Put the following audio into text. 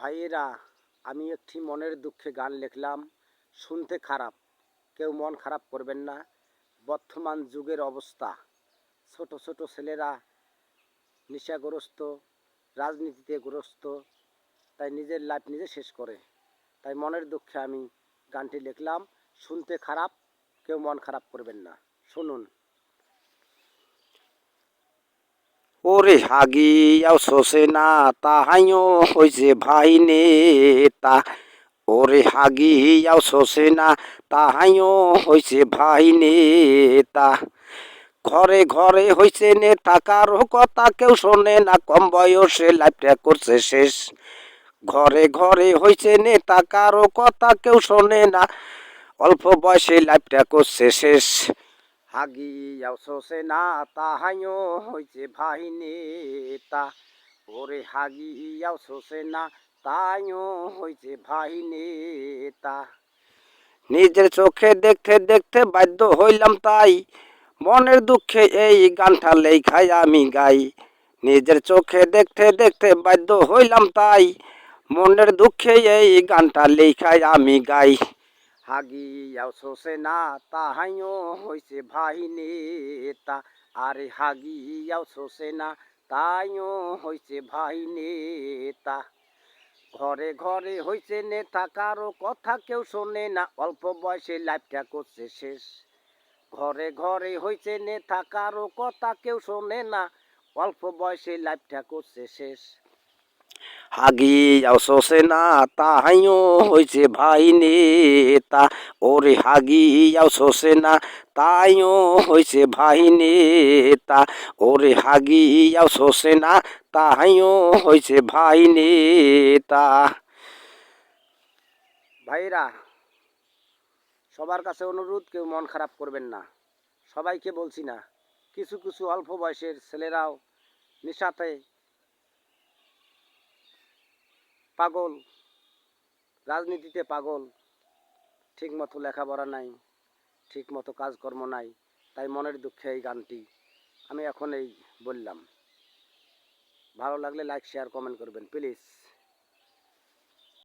ভাইয়েরা, আমি একটি মনের দুঃখে গান লিখলাম, শুনতে খারাপ, কেউ মন খারাপ করবেন না। বর্তমান যুগের অবস্থা, ছোট ছোট ছেলেরা নেশাগ্রস্ত, রাজনীতিতে গ্রস্ত, তাই নিজের লাইফ নিজে শেষ করে। তাই মনের দুঃখে আমি গানটি লিখলাম, শুনতে খারাপ, কেউ মন খারাপ করবেন না। শুনুন। ওরে হাগিয়াও শোষে না তাহাইও হইছে ভাই নেতা। ওরে হাগিয়াও শোষে না তাহাইও হইছে ভাই নেতা। ঘরে ঘরে হইছে নেতা, কারও কথা কেউ শোনে না, কম বয়সে লাইফটা করছে শেষ। ঘরে ঘরে হইছে নেতা, কারও কথা কেউ শোনে না, অল্প বয়সে লাইফটা করছে শেষ। হাগিয়াও শোষে না তাহাইও হইছে ভাই নেতা। ওরে হাগিয়াও শোষে না তাইও হইছে ভাই নেতা। নিজের চোখে দেখতে দেখতে বাধ্য হইলাম তাই। মনের দুঃখে এই গানটা লেখাই আমি গাই। নিজের চোখে দেখতে দেখতে বাধ্য হইলাম তাই। মনের দুঃখে এই গানটা লেখাই আমি গাই। হাগিয়াও শোষে না, তাহাইও হইছে ভাই নেতা। আরে হাগিয়াও শোষে না, তাইও হইছে ভাই নেতা। ঘরে ঘরে হইছে নেতা, কারও কথা কেউ শোনে না, অল্প বয়সে লাইফটা করছে শেষ। ঘরে ঘরে হইছে নেতা, কারও কথা কেউ শোনে না, অল্প বয়সে লাইফটা করছে শেষ। হাগিয়াও শোষে না তাহাইও হইছে ভাই নেতা। ওরে হাগিয়াও শোষে না তাইও হইছে ভাই নেতা। ওরে হাগিয়াও শোষে না তাহাইও হইছে ভাই নেতা। ভাইরা, সবার কাছে অনুরোধ, কেউ মন খারাপ করবেন না। সবাইকে বলছি না, কিছু কিছু অল্প বয়সের ছেলেরাও নেশাতে পাগল। রাজনীতিতে পাগল। ঠিক মতো লেখাপড়া নাই ঠিক মতো কাজকর্ম নাই, তাই মনের দুঃখে এই গানটি আমি এখন এই বললাম। ভালো লাগলে লাইক শেয়ার কমেন্ট করবেন প্লিজ